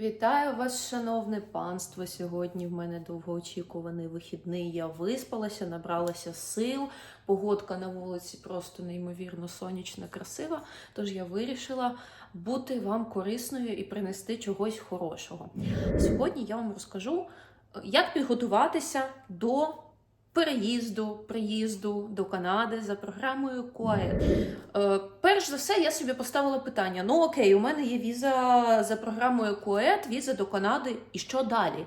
Вітаю вас, шановне панство. Сьогодні в мене довгоочікуваний вихідний. Я виспалася, набралася сил. Погодка на вулиці просто неймовірно сонячна, красива. Тож я вирішила бути вам корисною і принести чогось хорошого. Сьогодні я вам розкажу, як підготуватися до переїзду, приїзду до Канади за програмою КОЕД. Е, перш за все, я собі поставила питання: ну окей, у мене є віза за програмою КОЕД, віза до Канади, і що далі?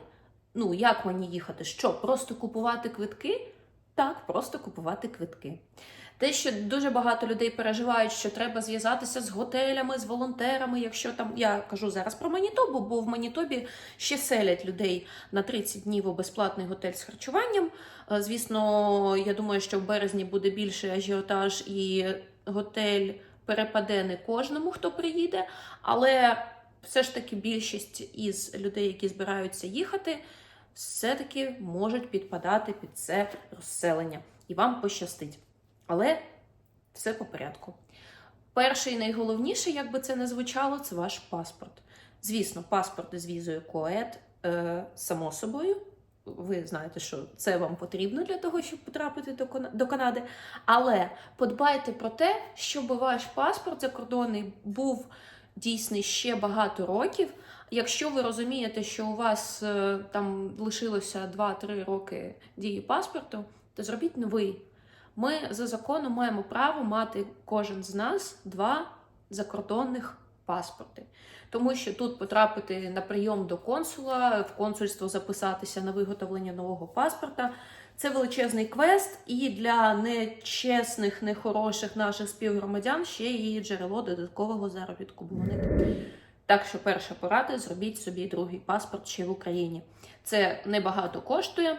Ну, як мені їхати? Що, просто купувати квитки? Так, просто купувати квитки. Те, що дуже багато людей переживають, що треба зв'язатися з готелями, з волонтерами, якщо там я кажу зараз про Манітобу, бо в Манітобі ще селять людей на 30 днів у безплатний готель з харчуванням. Е, Звісно, я думаю, що в березні буде більший ажіотаж і готель перепаде не кожному, хто приїде, але все ж таки більшість із людей, які збираються їхати, все-таки можуть підпадати під це розселення. І вам пощастить. Але все по порядку. Перше і найголовніше, як би це не звучало, це ваш паспорт. Звісно, паспорт із візою КОЕД, е, само собою. Ви знаєте, що це вам потрібно для того, щоб потрапити до, до Канади. Але подбайте про те, щоб ваш паспорт закордонний був дійсний ще багато років. Якщо ви розумієте, що у вас е, там лишилося 2-3 роки дії паспорту, то зробіть новий. Ми за законом маємо право мати кожен з нас два закордонних паспорти. Тому що тут потрапити на прийом до консула, в консульство записатися на виготовлення нового паспорта. Це величезний квест, і для нечесних, нехороших наших співгромадян ще і джерело додаткового заробітку. Бо вони так що перша порада зробіть собі другий паспорт ще в Україні. Це небагато коштує.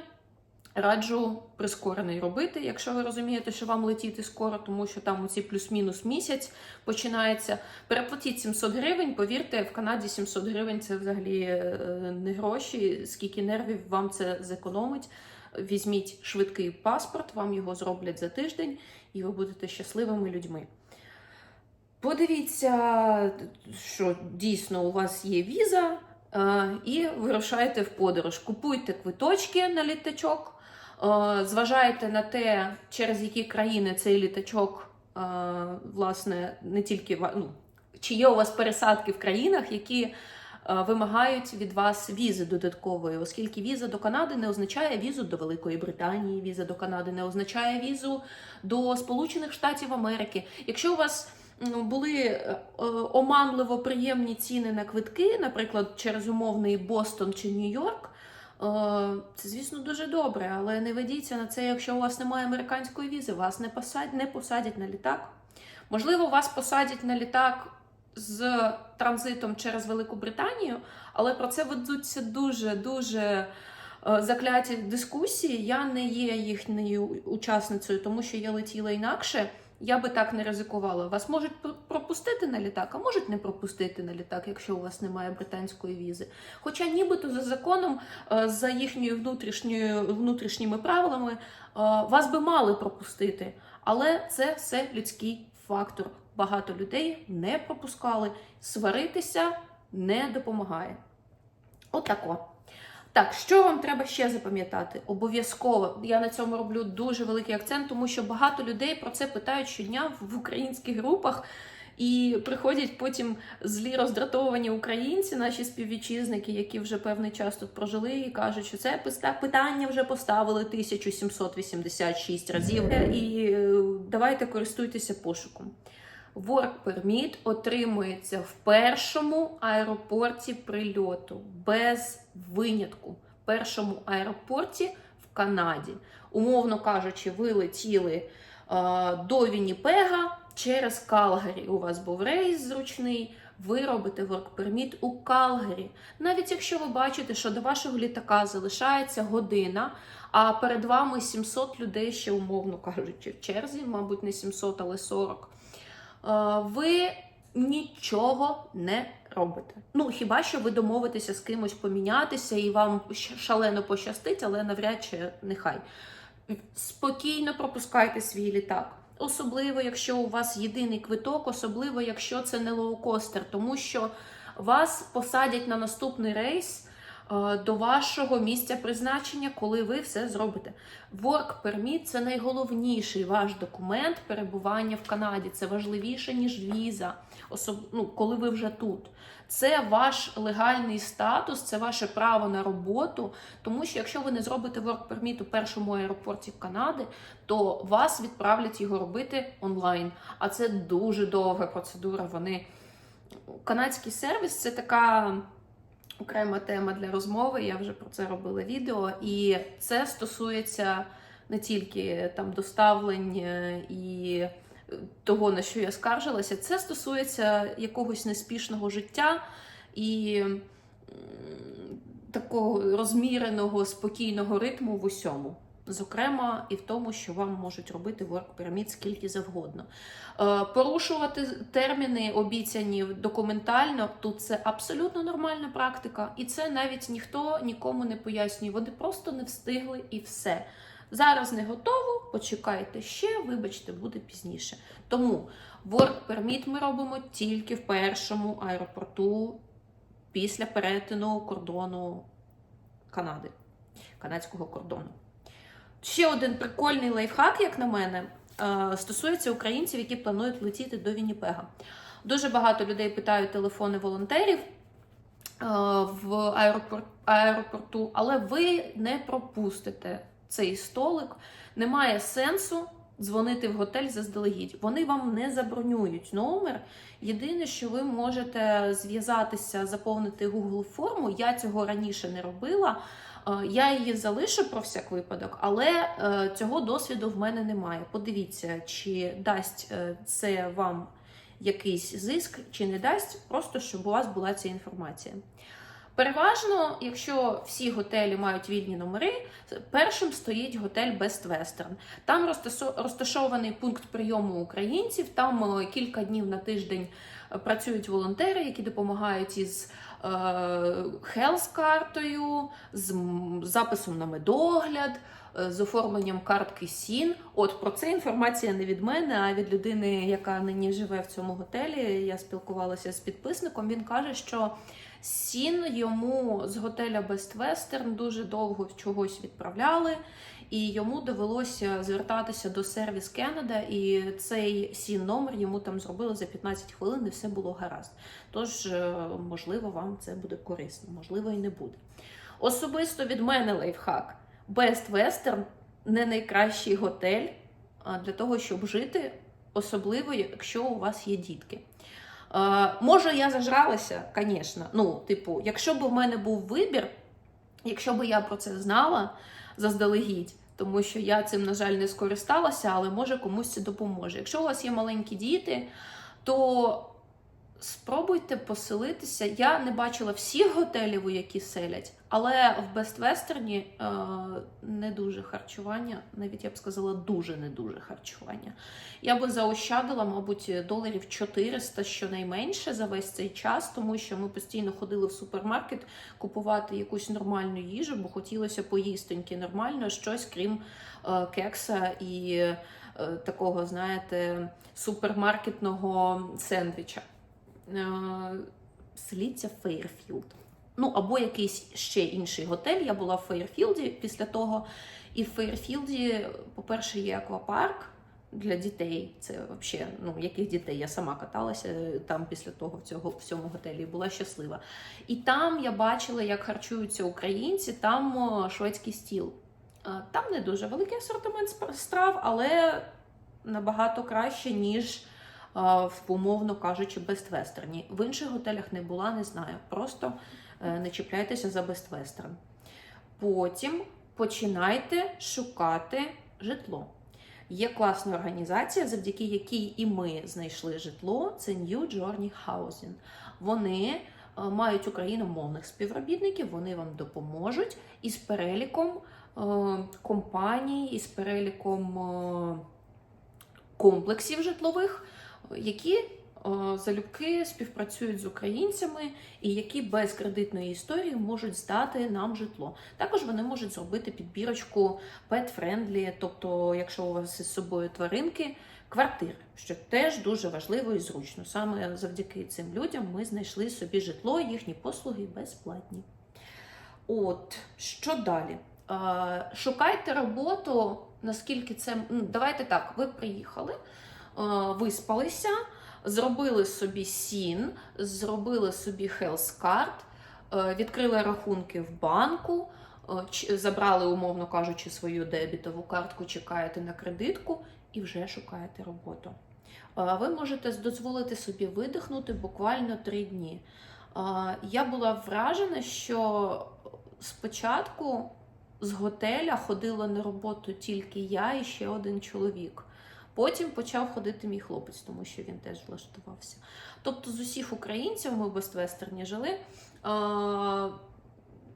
Раджу прискорений робити, якщо ви розумієте, що вам летіти скоро, тому що там оці плюс-мінус місяць починається. Переплатіть 700 гривень. Повірте, в Канаді 700 гривень це взагалі е, не гроші. Скільки нервів вам це зекономить. Візьміть швидкий паспорт, вам його зроблять за тиждень, і ви будете щасливими людьми. Подивіться, що дійсно у вас є віза, е, і вирушайте в подорож. Купуйте квиточки на літачок, е, зважайте на те, через які країни цей літачок, е, власне, не тільки ну, чи є у вас пересадки в країнах, які вимагають від вас візи додаткової, оскільки віза до Канади не означає візу до Великої Британії, віза до Канади не означає візу до Сполучених Штатів Америки. Якщо у вас були е, оманливо приємні ціни на квитки, наприклад, через умовний Бостон чи Нью-Йорк. е, Це, звісно, дуже добре, але не ведіться на це, якщо у вас немає американської візи, вас не посадять, не посадять на літак. Можливо, вас посадять на літак з транзитом через Велику Британію, але про це ведуться дуже дуже е, закляті дискусії. Я не є їхньою учасницею, тому що я летіла інакше. Я би так не ризикувала. Вас можуть пропустити на літак, а можуть не пропустити на літак, якщо у вас немає британської візи. Хоча нібито за законом, е, за внутрішньою внутрішніми правилами, е, вас би мали пропустити. Але це все людський фактор. Багато людей не пропускали. Сваритися не допомагає. Отако. Так, що вам треба ще запам'ятати? Обов'язково я на цьому роблю дуже великий акцент, тому що багато людей про це питають щодня в українських групах. І приходять потім злі роздратовані українці, наші співвітчизники, які вже певний час тут прожили, і кажуть, що це питання вже поставили 1786 разів. І е, давайте користуйтеся пошуком. Work Permit отримується в першому аеропорті прильоту без винятку. Першому аеропорті в Канаді. Умовно кажучи, ви летіли е, до Вінніпега через Калгарі. У вас був рейс зручний. Ви робите Permit у Калгарі. Навіть якщо ви бачите, що до вашого літака залишається година, а перед вами 700 людей ще умовно кажучи в черзі, мабуть, не 700, але 40 е, ви нічого не робите. Ну, хіба що ви домовитеся з кимось помінятися і вам шалено пощастить, але навряд чи нехай. Спокійно пропускайте свій літак. Особливо, якщо у вас єдиний квиток, особливо, якщо це не лоукостер, тому що вас посадять на наступний рейс е, до вашого місця призначення, коли ви все зробите. Work Permit – це найголовніший ваш документ перебування в Канаді. Це важливіше, ніж віза, особ... ну, коли ви вже тут. Це ваш легальний статус, це ваше право на роботу. Тому що якщо ви не зробите Work Permit у першому аеропорті Канади, то вас відправлять його робити онлайн. А це дуже довга процедура. Вони канадський сервіс це така окрема тема для розмови. Я вже про це робила відео, і це стосується не тільки там доставлень е, і того, на що я скаржилася, це стосується якогось неспішного життя і такого розміреного, спокійного ритму в усьому. Зокрема, і в тому, що вам можуть робити permit скільки завгодно. Е, порушувати терміни, обіцяні документально, тут це абсолютно нормальна практика, і це навіть ніхто нікому не пояснює. Вони просто не встигли і все. Зараз не готово, почекайте ще, вибачте, буде пізніше. Тому permit ми робимо тільки в першому аеропорту після перетину кордону Канади, канадського кордону. Ще один прикольний лайфхак, як на мене, е, стосується українців, які планують летіти до Вінніпега. Дуже багато людей питають телефони волонтерів е, в аеропорту, але ви не пропустите цей столик. Немає сенсу дзвонити в готель заздалегідь. Вони вам не забронюють номер. Єдине, що ви можете зв'язатися, заповнити Google форму. Я цього раніше не робила. Е, Я її залишу про всяк випадок, але е, цього досвіду в мене немає. Подивіться, чи дасть е, це вам якийсь зиск, чи не дасть, просто щоб у вас була ця інформація. Переважно, якщо всі готелі мають вільні номери, першим стоїть готель Best Western. Там розташований пункт прийому українців. Там кілька днів на тиждень працюють волонтери, які допомагають із хелс-картою, з записом на медогляд, е, з оформленням картки СІН. От про це інформація не від мене, а від людини, яка нині живе в цьому готелі. Я спілкувалася з підписником. Він каже, що Сін йому з готеля Best Western дуже довго чогось відправляли, і йому довелося звертатися до сервіс Canada, і цей сін номер йому там зробили за 15 хвилин, і все було гаразд. Тож, е, можливо, вам це буде корисно, можливо, і не буде. Особисто від мене лайфхак. Best Western не найкращий готель для того, щоб жити, особливо, якщо у вас є дітки. Е, може, я зажралася, звісно. Ну, типу, якщо б у мене був вибір, якщо б я про це знала заздалегідь, тому що я цим, на жаль, не скористалася, але може комусь це допоможе. Якщо у вас є маленькі діти, то спробуйте поселитися. Я не бачила всіх готелів, у які селять, але в Western е, не дуже харчування, навіть я б сказала, дуже не дуже харчування. Я би заощадила, мабуть, доларів 400 щонайменше за весь цей час, тому що ми постійно ходили в супермаркет купувати якусь нормальну їжу, бо хотілося поїстоньки нормально, щось крім е, кекса і е, такого, знаєте, супермаркетного сендвіча. Е, селіться Фейрфілд. Ну, або якийсь ще інший готель. Я була в Фейрфілді після того. І в Фейрфілді, по-перше, є аквапарк для дітей. Це взагалі, ну, яких дітей? Я сама каталася там після того в, цього, в цьому готелі і була щаслива. І там я бачила, як харчуються українці, там шведський стіл. Е, Там не дуже великий асортимент страв, але набагато краще, ніж умовно кажучи, Western. В інших готелях не була, не знаю. Просто е, не чіпляйтеся за Western. Потім починайте шукати житло. Є класна організація, завдяки якій і ми знайшли житло. Це New Journey Housing. Вони е, мають україномовних співробітників, вони вам допоможуть із переліком е, компаній, із переліком комплексів житлових, які залюбки співпрацюють з українцями і які без кредитної історії можуть здати нам житло. Також вони можуть зробити підбірочку pet-friendly, тобто, якщо у вас із собою тваринки, квартири, що теж дуже важливо і зручно. Саме завдяки цим людям ми знайшли собі житло, їхні послуги безплатні. От, що далі? Шукайте роботу, наскільки це. Давайте так, ви приїхали, виспалися, зробили собі сін, зробили собі хелскарт, відкрили рахунки в банку, е, забрали, умовно кажучи, свою дебітову картку, чекаєте на кредитку і вже шукаєте роботу. Е, Ви можете дозволити собі видихнути буквально три дні. Е, Я була вражена, що спочатку з готеля ходила на роботу тільки я і ще один чоловік. Потім почав ходити мій хлопець, тому що він теж влаштувався. Тобто, з усіх українців ми в Бествестерні жили. А,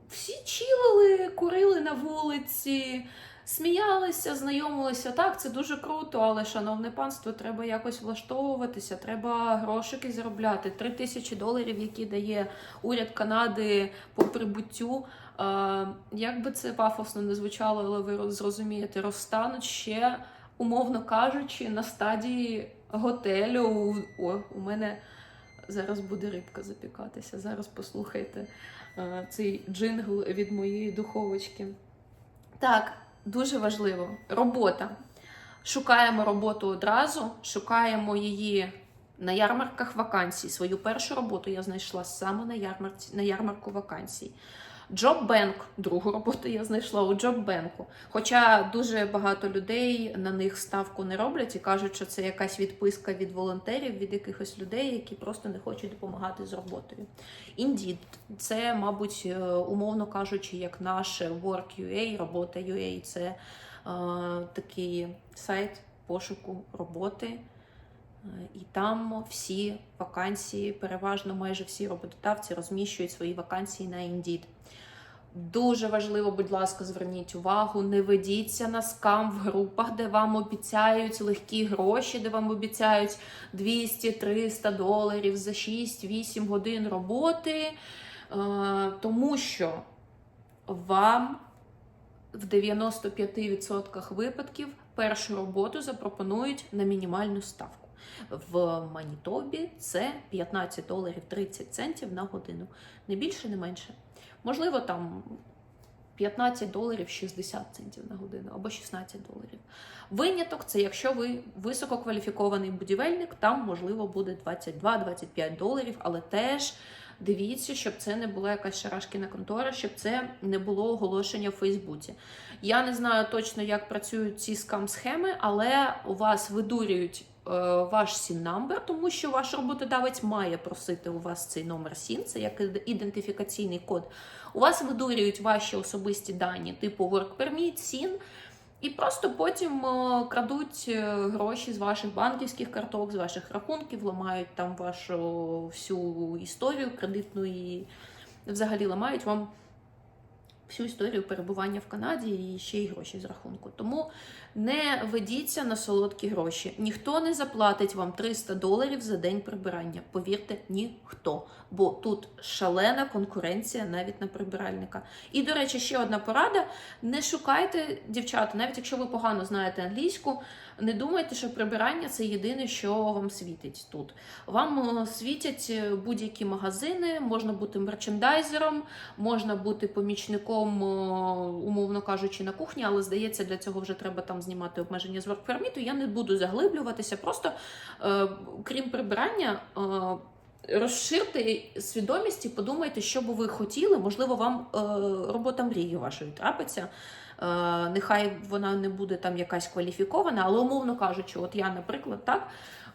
всі чилили, курили на вулиці, сміялися, знайомилися. Так, це дуже круто, але, шановне панство, треба якось влаштовуватися, треба грошики заробляти. Три тисячі доларів, які дає уряд Канади по прибуттю. Як би це пафосно не звучало, але ви зрозумієте, розтануть ще, умовно кажучи, на стадії готелю. О, у мене зараз буде рибка запікатися. Зараз послухайте е, цей джингл від моєї духовочки. Так, дуже важливо. Робота. Шукаємо роботу одразу, шукаємо її на ярмарках вакансій. Свою першу роботу я знайшла саме на ярмарці, на ярмарку вакансій. Джоббенк, другу роботу я знайшла у Джоббенку. Хоча дуже багато людей на них ставку не роблять і кажуть, що це якась відписка від волонтерів, від якихось людей, які просто не хочуть допомагати з роботою. Indeed, це, мабуть, е, умовно кажучи, як наше Work.ua, робота UA, це е, такий сайт пошуку роботи. І там всі вакансії, переважно майже всі роботодавці розміщують свої вакансії на Indeed. Дуже важливо, будь ласка, зверніть увагу, не ведіться на скам в групах, де вам обіцяють легкі гроші, де вам обіцяють 200-300 доларів за 6-8 годин роботи, Е, тому що вам в 95% випадків першу роботу запропонують на мінімальну ставку. В Манітобі це 15 доларів 30 центів на годину. Не більше, не менше. Можливо, там 15 доларів 60 центів на годину або 16 доларів. Виняток це якщо ви висококваліфікований будівельник, там можливо буде 22-25 доларів, але теж дивіться, щоб це не була якась шарашкіна контора, щоб це не було оголошення в Фейсбуці. Я не знаю точно, як працюють ці скам-схеми, але у вас видурюють ваш сін number тому що ваш роботодавець має просити у вас цей номер сін, це як ідентифікаційний код. У вас видурюють ваші особисті дані, типу work permit, сін, і просто потім е, крадуть е, гроші з ваших банківських карток, з ваших рахунків, ламають там вашу всю історію кредитну і взагалі ламають вам всю історію перебування в Канаді і ще й гроші з рахунку. Тому не ведіться на солодкі гроші. Ніхто не заплатить вам 300 доларів за день прибирання. Повірте, ніхто. Бо тут шалена конкуренція навіть на прибиральника. І, до речі, ще одна порада: не шукайте дівчата, навіть якщо ви погано знаєте англійську, не думайте, що прибирання це єдине, що вам світить тут. Вам е, світять е, будь-які магазини, можна бути мерчендайзером, можна бути помічником, е, умовно кажучи, на кухні, але здається, для цього вже треба там знімати обмеження з work-permit. Я не буду заглиблюватися. Просто крім прибирання. Розширте свідомість і подумайте, що би ви хотіли. Можливо, вам е, робота мрії вашої трапиться. Е, нехай вона не буде там якась кваліфікована, але умовно кажучи, от я, наприклад, так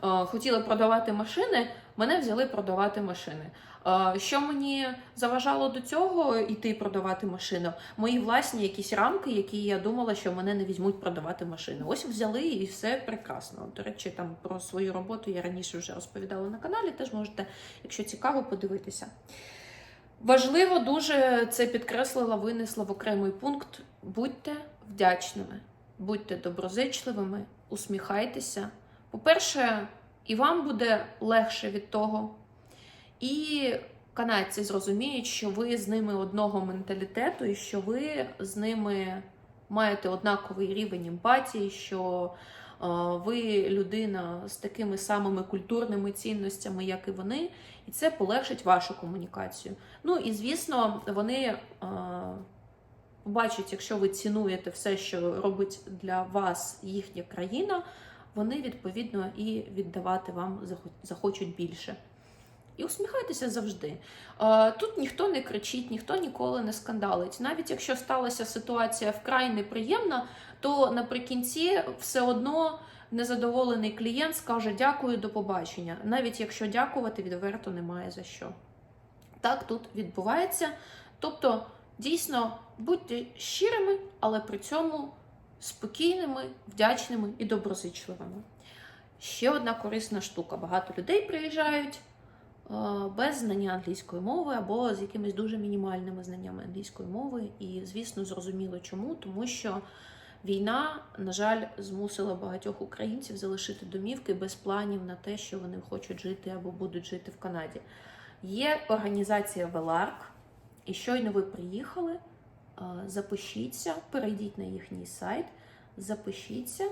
е, хотіла продавати машини, мене взяли продавати машини. Е, що мені заважало до цього йти продавати машину? Мої власні якісь рамки, які я думала, що мене не візьмуть продавати машини. Ось взяли і все прекрасно. До речі, там про свою роботу я раніше вже розповідала на каналі. Теж можете, якщо цікаво, подивитися. Важливо дуже це підкреслила, винесла в окремий пункт. Будьте вдячними, будьте доброзичливими, усміхайтеся. По-перше, і вам буде легше від того. І канадці зрозуміють, що ви з ними одного менталітету, і що ви з ними маєте однаковий рівень емпатії, що ви людина з такими самими культурними цінностями, як і вони, і це полегшить вашу комунікацію. Ну і звісно, вони побачать, якщо ви цінуєте все, що робить для вас їхня країна, вони відповідно і віддавати вам захочуть більше. І усміхайтеся завжди. Тут ніхто не кричить, ніхто ніколи не скандалить. Навіть якщо сталася ситуація вкрай неприємна, то наприкінці все одно незадоволений клієнт скаже дякую, до побачення, навіть якщо дякувати відверто немає за що. Так тут відбувається. Тобто, дійсно, будьте щирими, але при цьому спокійними, вдячними і доброзичливими. Ще одна корисна штука. Багато людей приїжджають е, без знання англійської мови або з якимись дуже мінімальними знаннями англійської мови. І, звісно, зрозуміло чому, тому що війна, на жаль, змусила багатьох українців залишити домівки без планів на те, що вони хочуть жити або будуть жити в Канаді. Є організація Веларк, і щойно ви приїхали, запишіться, перейдіть на їхній сайт, запишіться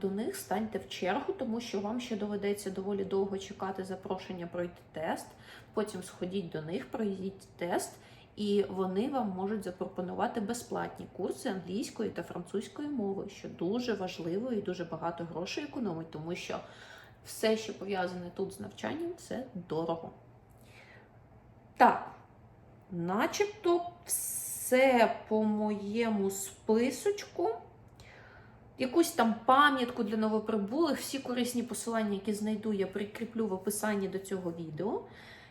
до них, станьте в чергу, тому що вам ще доведеться доволі довго чекати запрошення пройти тест. Потім сходіть до них, пройдіть тест, і вони вам можуть запропонувати безплатні курси англійської та французької мови, що дуже важливо і дуже багато грошей економить, тому що все, що пов'язане тут з навчанням, це дорого. Так, начебто все по моєму списочку. Якусь там пам'ятку для новоприбулих, всі корисні посилання, які знайду, я прикріплю в описанні до цього відео.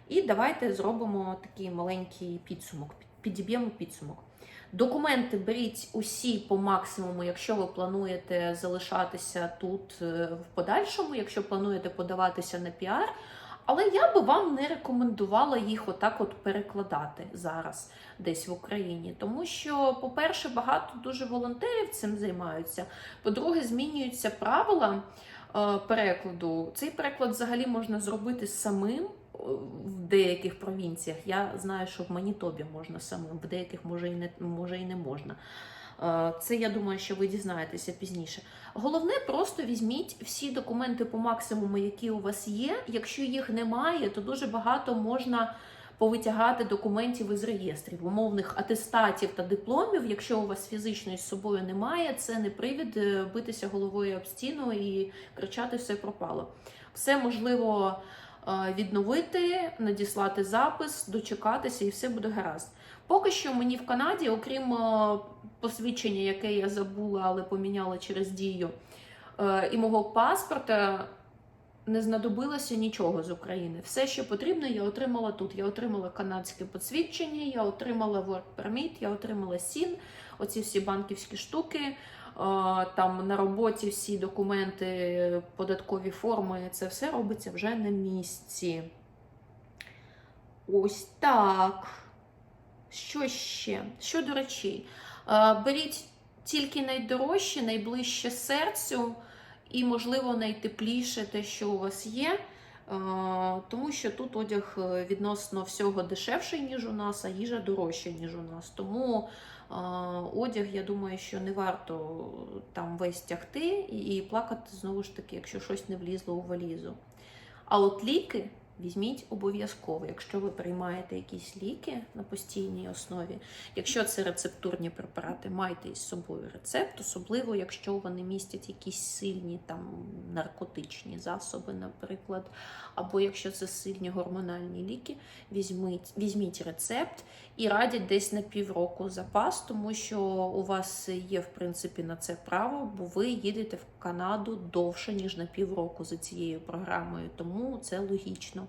І давайте зробимо такий маленький підсумок. Підіб'ємо підсумок. Документи беріть усі по максимуму, якщо ви плануєте залишатися тут е, в подальшому, якщо плануєте подаватися на піар. Але я би вам не рекомендувала їх отак от перекладати зараз десь в Україні. Тому що, по-перше, багато дуже волонтерів цим займаються. По-друге, змінюються правила е, перекладу. Цей переклад взагалі можна зробити самим е, в деяких провінціях. Я знаю, що в Манітобі можна самим, в деяких може і не може і не можна. Е, Це я думаю, що ви дізнаєтеся пізніше. Головне, просто візьміть всі документи по максимуму, які у вас є. Якщо їх немає, то дуже багато можна повитягати документів із реєстрів, умовних атестатів та дипломів. Якщо у вас фізично із собою немає, це не привід е, битися головою об стіну і кричати все пропало. Все можливо відновити, надіслати запис, дочекатися, і все буде гаразд. Поки що мені в Канаді, окрім е, посвідчення, яке я забула, але поміняла через дію, е, і мого паспорта не знадобилося нічого з України. Все, що потрібно, я отримала тут. Я отримала канадське посвідчення, я отримала work permit, я отримала СІН, оці всі банківські штуки. Там на роботі всі документи, податкові форми, це все робиться вже на місці. Ось так. Що ще? Щодо речей, Е, беріть тільки найдорожче, найближче серцю і, можливо, найтепліше те, що у вас є. Тому що тут одяг е, відносно всього дешевший, ніж у нас, а їжа дорожча, ніж у нас. Тому одяг, я думаю, що не варто там весь тягти і плакати знову ж таки, якщо щось не влізло у валізу. А от ліки візьміть обов'язково, якщо ви приймаєте якісь ліки на постійній основі. Якщо це рецептурні препарати, майте із собою рецепт, особливо якщо вони містять якісь сильні там наркотичні засоби, наприклад, або якщо це сильні гормональні ліки, візьміть, візьміть рецепт і радять десь на півроку запас, тому що у вас є в принципі на це право, бо ви їдете в Канаду довше ніж на півроку за цією програмою, тому це логічно.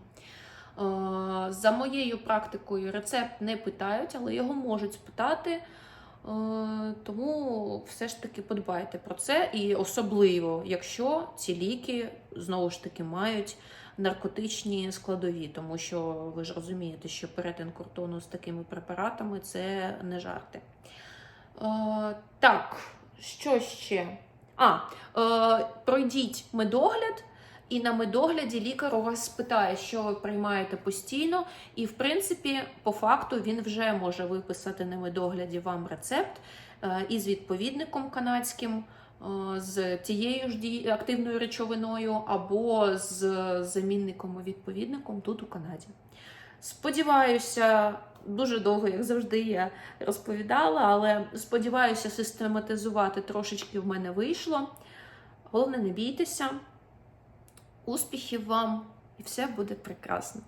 Е, За моєю практикою рецепт не питають, але його можуть спитати. Е, Тому все ж таки подбайте про це, і особливо, якщо ці ліки знову ж таки мають наркотичні складові, тому що ви ж розумієте, що перетин кордону з такими препаратами це не жарти. Е, Так, що ще? А, пройдіть медогляд. І на медогляді лікар у вас спитає, що ви приймаєте постійно, і в принципі, по факту, він вже може виписати на медогляді вам рецепт е, із відповідником канадським з тією ж активною речовиною або з замінником-відповідником тут у Канаді. Сподіваюся, дуже довго, як завжди, я розповідала, але сподіваюся, систематизувати трошечки в мене вийшло. Головне, не бійтеся. Успіхів вам, і все буде прекрасно.